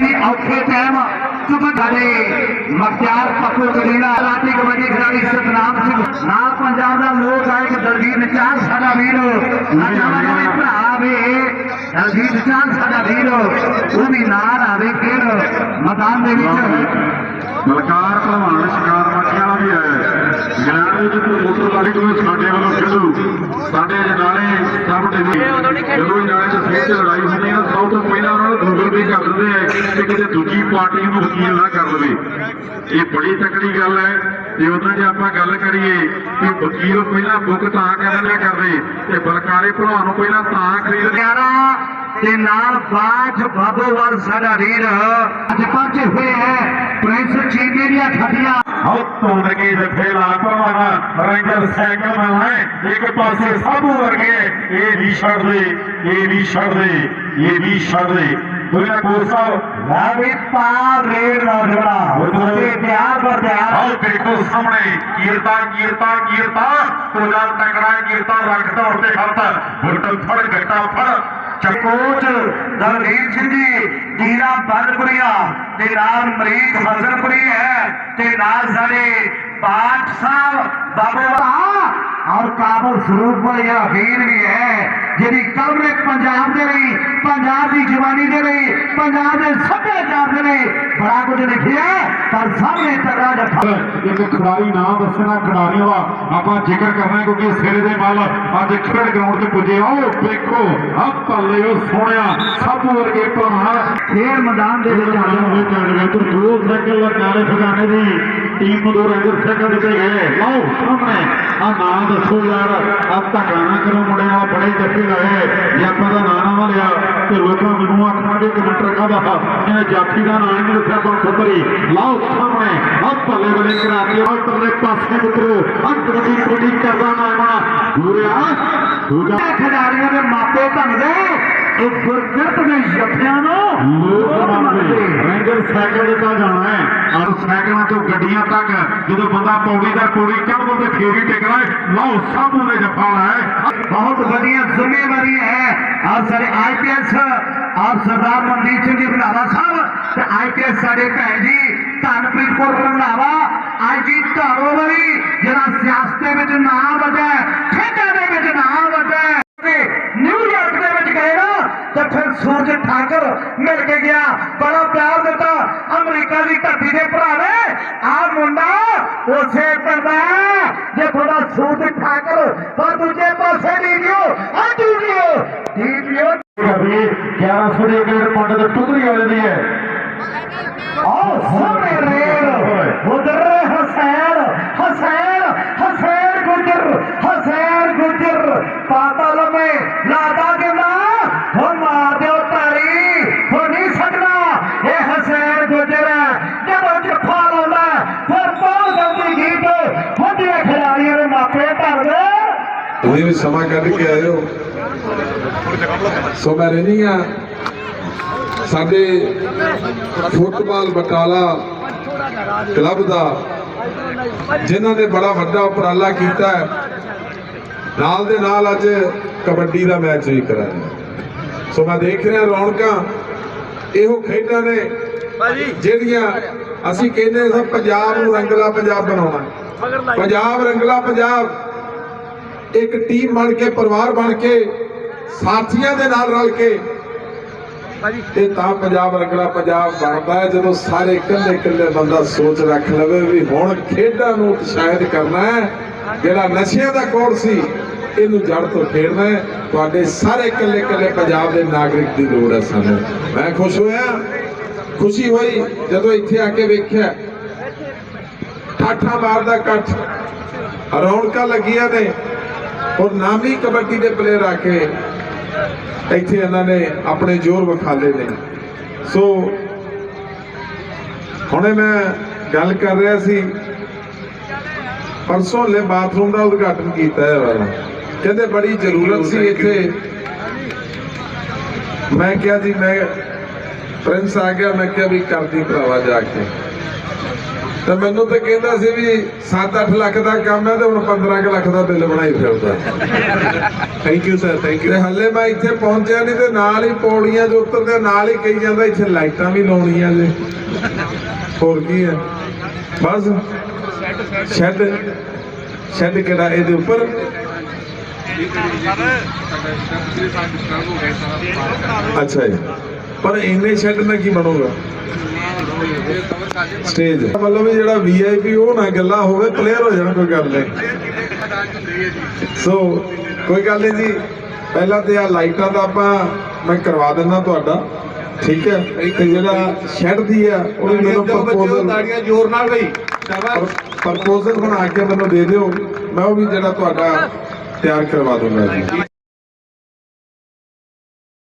ਸੀ, ਔਖੇ ਟਾਈਮ ਚੁੱਪ ਸਾਡੇ ਮਖਤਿਆਰ ਪੱਪੂ ਕਦੀਨਾ ਰਾਤੀ ਕਬੱਡੀ ਖਿਡਾਰੀ ਸਤਨਾਮ ਸਿੰਘ। ਨਾਲ ਪੰਜਾਬ ਦਾ ਲੋਕ ਗਾਇਕ ਦਲਜੀਤ ਨਚਾਰ ਸਾਡਾ ਵੀਰ। ਨਜਾਵਾ ਦੇ ਭਰਾ ਵੇ ਦਲਜੀਤ ਨਚਾਰ ਸਾਡਾ ਵੀਰ। ਉਹ ਵੀ ਨਾਲ ਆਵੇ ਫਿਰ ਮੈਦਾਨ ਦੇ ਵਿੱਚ। ਮਲਕਾਰ ਭਲਵਾਨ, ਸ਼ਿਕਾਰ ਮੱਠਿਆਂ ਵਾਲਾ ਵੀ ਆਇਆ ਗ੍ਰਾਂਡ ਵਿੱਚ ਕੋਈ ਮੋਟਰ ਗਾੜੀ ਤੋਂ ਸਾਡੇ ਵੱਲੋਂ ਖੇਡੂ। ਸਾਡੇ ਨਾਲੇ ਸਭ ਦੇ ਜਦੋਂ ਇਹ ਨਾਲੇ ਚ ਲੜਾਈ ਹੁੰਦੀ ਹੈ, ਸਭ ਤੋਂ ਪਹਿਲਾਂ ਉਹਨਾਂ ਨੂੰ ਗੂਗਲ ਪੇ ਕਰ ਦਿੰਦੇ ਆ ਕਿ ਕਿਤੇ ਦੂਜੀ ਪਾਰਟੀ ਨੂੰ ਵਕੀਲ ਨਾ ਕਰ ਦੇਵੇ। ਇਹ ਬੜੀ ਤਕੜੀ ਗੱਲ ਹੈ। ਤੇ ਉਹਨਾਂ ਜੇ ਆਪਾਂ ਗੱਲ ਕਰੀਏ ਕਿ ਵਕੀਲ ਪਹਿਲਾਂ ਬੁੱਕ ਤਾਂ ਕਹਿੰਦੇ ਕਰਦੇ ਤੇ ਬਲਕਾਰੇ ਭਲਵਾਨ ਨੂੰ ਪਹਿਲਾਂ ਤਾਂ ਖਰੀਦ ਪਿਆਰਾ ਤੇ ਨਾਲ ਬਾਠ ਬਾਬੋਵਾਲ ਸਾਡਾ ਵੀਰ ਅੱਜ ਪਹੁੰਚੇ ਹੋਏ ਹੈ। ਪ੍ਰਿੰਸ ਚੀਨੀ ਦੀਆਂ ਹਉ ਤੋੜ ਕੇ ਜੱਫੇ ਲਾ ਪਰਵਾਨਾ ਰੰਗਰ ਸਾਈਕਲ ਨਾਲ ਹੈ। ਇੱਕ ਪਾਸੇ ਸਾਬੂ ਵਰਗੇ ਇਹ ਵੀ ਛੱਡ ਦੇ ਇਹ ਵੀ ਛੱਡ ਦੇ ਇਹ ਵੀ ਛੱਡ ਦੇ। ਦੁਨੀਆ ਕੋਰ ਸਾਹਿਬ ਲਾਵੇ ਪਾਰ ਰੇਡ ਨੌਜਵਾਨਾ ਤੇ ਤਿਆਰ ਬਰ ਤਿਆਰ। ਆਓ ਦੇਖੋ ਸਾਹਮਣੇ ਕੀਰਤਾ ਕੀਰਤਾ ਕੀਰਤਾ ਕੋਲਾ ਤਕੜਾ ਕੀਰਤਾ ਰੱਖ ਦੌੜ ਤੇ ਖੜਤਾ ਬੁਲਟਲ ਫੜ ਗੱਟਾ ਫੜ। ਚਕੋਚ ਦਲਜੀਤ ਸਿੰਘ ਜੀ ਦੀਰਾ ਬਲਪੁਰੀਆ ਤੇ ਨਾਲ ਮਰੀਕ ਹਸਨਪੁਰੀ ਹੈ ਤੇ ਨਾਲ ਸਾਡੇ ਬਾਠ ਸਾਹਿਬ ਬਾਬੂ ਔਰ ਕਾਬਲ ਸਰੂਪ ਵਾਲਿਆ ਵੀਰ ਵੀ ਹੈ। ਜਿਹੜੀ ਕਲਮੇ ਪੰਜਾਬ ਦੇ ਲਈ ਪੰਜਾਬ ਦੀ ਜਵਾਨੀ ਦੇ ਲਈ ਪੰਜਾਬ ਦੇ ਸੱਭਿਆਚਾਰ ਦੇ ਲਈ ਬੜਾ ਕੁਝ ਲਿਖਿਆ ਪਰ ਸਾਹਮਣੇ ਤਗੜਾ ਜੱਫਾ ਇੱਕ ਖਿਡਾਰੀ ਨਾਮ ਦੱਸਣਾ ਖਿਡਾਰੀਆਂ ਦਾ ਆਪਾਂ ਜ਼ਿਕਰ ਕਰਨਾ ਕਿਉਂਕਿ ਸਿਰੇ ਦੇ ਵੱਲ ਅੱਜ ਖੇਡ ਗਰਾਊਂਡ ਤੇ ਪੁੱਜੇ ਆਓ ਦੇਖੋ ਆ ਪੱਲੇ ਉਹ ਸੋਹਣਿਆ ਸਭ ਵਰਗੇ ਭਲਵਾਨ ਖੇਡ ਮੈਦਾਨ ਦੇ ਵਿੱਚ ਹਾਜ਼ਰ ਹੋਏ ਇਧਰ ਦੋ ਸਾਈਕਲ ਲਗਾਲੇ ਖਜ਼ਾਨੇ ਦੀ। ਟੀਮ ਨੂੰ ਦੋ ਰੰਗਰ ਸਾਈਕਲ ਦਿੱਤੇ ਗਏ। ਲਓ ਸਾਹਮਣੇ। ਆ ਨਾਮ ਦੱਸੋ ਯਾਰ ਆ ਧੱਕਾ ਨਾ ਕਰੋ ਮੁੰਡੇ ਨਾਲ ਬੜੇ ਜੱਫੇ ਲਾਏ ਜੇ ਆਪਾਂ ਦਾ ਨਾਂ ਨਾ ਲਿਆ ਤੇ ਲੋਕਾਂ ਮੈਨੂੰ ਆਖਣਗੇ ਕਿ ਮਿੰਟਰ ਕਾਹਦਾ? ਇਹਨੇ ਜਾਫੀ ਦਾ ਨਾਂ ਨਹੀਂ ਦੱਸਿਆ ਕੋਲ ਸੱਤਰੀ। ਲਓ ਸਾਹਮਣੇ। ਆ ਭੱਲੇ ਬਲੇ ਕਰਾਤੀ ਉਹ ਤਰਲੇ ਪਾਸੇ ਮਿੱਤਰੋ ਅੰਤ ਦੀ ਕੋਟੀ ਕਰਦਾ ਨਾ ਆਉਣਾ ਦੂਰਿਆ ਦੂਜਾ। ਖਿਡਾਰੀਆਂ ਦੇ ਮਾਪੇ ਧੰਦੇ ਇਹ ਗੁਰਜਤ ਦੇ ਜੱਫਿਆਂ ਨੂੰ। ਲੋਕ ਮੰਨਦੇ। ਰੈਂਜਰ ਸਾਈਕਲ ਦੇ ਤਾਂ ਜਾਣਾ ਹੈ। ਔਰ ਸਾਈਕਲਾਂ ਤੋਂ ਗੱਡੀਆਂ ਤੱਕ ਜਦੋਂ ਬੰਦਾ ਪੌੜੀ ਦਾ ਪੌੜੀ ਚੜ੍ਹਦਾ ਤੇ ਫੇਰ ਹੀ ਟਿਕਣਾ ਹੈ। ਲਓ, ਸਭ ਨੇ ਜੱਫਾ ਹੈ। ਬਹੁਤ ਵਧੀਆ ਜ਼ਿੰਮੇਵਾਰੀ ਹੈ। ਆਪ ਸਾਡੇ ਆਈਪੀਐਸ ਆਪ ਸਰਦਾਰ ਮਨਦੀਪ ਸਿੰਘ ਜੀ ਰੰਧਾਵਾ ਸਾਹਿਬ ਤੇ ਆਈਪੀਐਸ ਸਾਡੇ ਭੈਣ ਜੀ ਧਨਪ੍ਰੀਤ ਕੌਰ ਰੰਧਾਵਾ ਅੱਜ ਜੀ ਧਾਰੋ ਵਾਲੀ ਜਿਹੜਾ ਸਿਆਸਤ ਦੇ ਵਿੱਚ ਨਾਮ ਵਜਾ ਖੇਡਾਂ ਦੇ ਵਿੱਚ ਨਾਮ ਵਜਾ ਨਿਊਯਾਰਕ ਦੇ ਵਿੱਚ ਗਏ ਨਾ, ਤੇ ਫਿਰ ਸੂਰਜ ਠਾਕਰ ਮਿਲ ਕੇ ਗਿਆ ਬੜਾ ਪਿਆਰ ਦਿੱਤਾ ਅਮਰੀਕਾ ਦੀ ਧਰਤੀ ਦੇ ਭਰਾ ਨੇ ਆ ਮੁੰਡਾ ਉਸੇ ਪਿੰਡਾ ਜੇ ਥੋੜਾ ਸੂਰਜ ਠਾਕਰ ਪਰ ਦੂਜੇ ਪਾਸੇ ਨਹੀਂ ਦਿਓ ਆ ਦੂਜਿਓ ਦੀਪਿਓ ਕਵੀ 1100 ਦੇ ਗੇੜ ਮੁੰਡੇ ਦੇ ਟੁਕੜੀ ਵਾਲੇ ਦੀ ਹੈ। ਆਹ ਸਾਹਮਣੇ ਰੇਲ ਉਧਰ ਹਸੈਨ ਹਸੈਨ ਹਸੈਨ ਗੁਜਰ ਹਸੈਨ ਗੁਜਰ ਪਾਤਾਲ ਮੇ ਲਾਦਾ ਕੇ ਨਾ ਹੋ ਮਾਰ ਦਿਓ ਤਾਰੀ ਹੋ ਨਹੀਂ ਸਕਦਾ ਇਹ ਹਸੈਨ ਗੁਜਰ ਹੈ ਜਦੋਂ ਜੱਫਾ ਲਾਉਂਦਾ ਫਿਰ ਬਹੁਤ ਜਲਦੀ ਗੀਤ ਹੁੰਦੇ ਖਿਡਾਰੀਆਂ ਦੇ ਮਾਪੇ ਭਰਦੇ ਤੁਸੀਂ ਵੀ ਸਮਾਂ ਕੱਢ ਕੇ ਆਏ ਹੋ ਸੋ ਮੈਂ ਰਹਿਣੀ ਆ ਸਾਡੇ ਫੁੱਟਬਾਲ ਬਟਾਲਾ ਕਲੱਬ ਦਾ ਜਿਨ੍ਹਾਂ ਨੇ ਬੜਾ ਵੱਡਾ ਉਪਰਾਲਾ ਕੀਤਾ ਹੈ। ਨਾਲ ਦੇ ਨਾਲ ਅੱਜ ਕਬੱਡੀ ਦਾ ਮੈਚ ਵੀ ਕਰਾਇਆ। ਸੋ ਮੈਂ ਦੇਖ ਰਿਹਾ ਰੌਣਕਾਂ ਇਹੋ ਖੇਡਾਂ ਨੇ ਜਿਹੜੀਆਂ ਅਸੀਂ ਕਹਿੰਦੇ ਸਭ ਪੰਜਾਬ ਨੂੰ ਰੰਗਲਾ ਪੰਜਾਬ ਬਣਾਉਣਾ। ਪੰਜਾਬ ਰੰਗਲਾ ਪੰਜਾਬ। ਇੱਕ ਟੀਮ ਬਣ ਕੇ ਪਰਿਵਾਰ ਬਣ ਕੇ ਸਾਥੀਆਂ ਦੇ ਨਾਲ ਰਲ ਕੇ। ਤੇ ਤਾਂ ਪੰਜਾਬ ਰੰਗਲਾ ਪੰਜਾਬ ਬਣਦਾ ਹੈ ਜਦੋਂ ਸਾਰੇ ਇਕੱਲੇ ਇਕੱਲੇ ਬੰਦਾ ਸੋਚ ਰੱਖ ਲਵੇ ਵੀ ਹੁਣ ਖੇਡਾਂ ਨੂੰ ਉਤਸ਼ਾਹਿਤ ਕਰਨਾ ਹੈ ਜਿਹੜਾ ਨਸ਼ਿਆਂ ਦਾ ਕੋਰ ਸੀ ਇਹਨੂੰ ਜੜ ਤੋਂ ਫੇਰਨਾ ਹੈ। ਤੁਹਾਡੇ ਸਾਰੇ ਇਕੱਲੇ ਇਕੱਲੇ ਪੰਜਾਬ ਦੇ ਨਾਗਰਿਕ ਦੀ ਲੋੜ ਹੈ ਸਾਨੂੰ। ਮੈਂ ਖੁਸ਼ ਹੋਇਆ। ਖੁਸ਼ੀ ਹੋਈ ਜਦੋਂ ਇੱਥੇ ਆ ਕੇ ਵੇਖਿਆ। ਠਾਠਾ ਮਾਰਦਾ ਇਕੱਠ। ਰੌਣਕਾਂ ਲੱਗੀਆਂ ਨੇ। ਔਰ ਨਾਮੀ ਕਬੱਡੀ ਦੇ ਪਲੇਅਰ ਆ ਕੇ ਇੱਥੇ ਇਹਨਾਂ ਨੇ ਆਪਣੇ ਜ਼ੋਰ ਵਿਖਾਲੇ ਨੇ। ਸੋ ਹੁਣੇ ਮੈਂ ਗੱਲ ਕਰ ਰਿਹਾ ਸੀ ਪਰਸੋਂ ਲੈ ਬਾਥਰੂਮ ਦਾ ਉਦਘਾਟਨ ਕੀਤਾ ਹੈ ਵਾਲਾ ਕਹਿੰਦੇ ਬੜੀ ਜ਼ਰੂਰਤ ਸੀ ਇੱਥੇ। ਮੈਂ ਕਿਹਾ ਜੀ ਮੈਂ ਪ੍ਰਿੰਸ ਆ ਗਿਆ ਮੈਂ ਕਿਹਾ ਵੀ ਕਰਦੀ ਭਰਾਵਾ ਜਾ ਕੇ। ਤੇ ਮੈਨੂੰ ਤੇ ਕਹਿੰਦਾ ਸੀ ਵੀ 7-8 ਲੱਖ ਦਾ ਕੰਮ ਹੈ ਤੇ ਹੁਣ 15 ਕੁ ਲੱਖ ਦਾ ਬਿੱਲ ਬਣਾਈ ਫਿਰਦਾ। Thank you sir thank you ਤੇ ਹੱਲੇ ਮੈਂ ਇੱਥੇ ਪਹੁੰਚਿਆ ਨਹੀਂ ਤੇ ਨਾਲ ਹੀ ਪੌੜੀਆਂ ਦੇ ਉੱਤਰਦੇ ਨਾਲ ਹੀ ਕਹੀ ਜਾਂਦਾ ਇੱਥੇ ਲਾਈਟਾਂ ਵੀ ਲਾਉਣੀਆਂ ਜੇ। ਹੋਰ ਕੀ ਹੈ? ਬਸ। ਸ਼ੈੱਡ ਸ਼ੈੱਡ ਕਿਹੜਾ ਇਹਦੇ ਉੱਪਰ? ਅੱਛਾ ਜੀ। ਪਰ ਇੰਨੇ ਸ਼ੈੱਡ ਨਾਲ ਕੀ ਬਣੂਗਾ? ਸਟੇਜ ਮਤਲਬ ਵੀ ਜਿਹੜਾ ਵੀਆਈਪੀ ਉਹ ਨਾ ਗੱਲਾਂ ਹੋਵੇ ਕਲੀਅਰ ਹੋ ਜਾਣ ਕੋਈ ਗੱਲ ਨਹੀਂ। ਸੋ ਕੋਈ ਗੱਲ ਨਹੀਂ ਜੀ। ਪਹਿਲਾਂ ਤੇ ਆ ਲਾਈਟਾਂ ਦਾ ਆਪਾਂ ਮੈਂ ਕਰਵਾ ਦਿੰਦਾ ਤੁਹਾਡਾ। ਠੀਕ ਹੈ? ਤੇ ਜਿਹੜਾ ਸ਼ੈੱਡ ਦੀ ਆ ਉਹ ਵੀ ਮੈਨੂੰ ਪ੍ਰਪੋਜ਼ਲ ਤਾੜੀਆਂ ਜ਼ੋਰ ਨਾਲ ਬਈ। ਸ਼ਾਬਾਸ਼। ਪ੍ਰਪੋਜ਼ਲ ਬਣਾ ਕੇ ਮੈਨੂੰ ਦੇ ਦਿਓ। ਮੈਂ ਉਹ ਵੀ ਜਿਹੜਾ ਤੁਹਾਡਾ ਤਿਆਰ ਕਰਵਾ ਦੂੰਗਾ ਜੀ।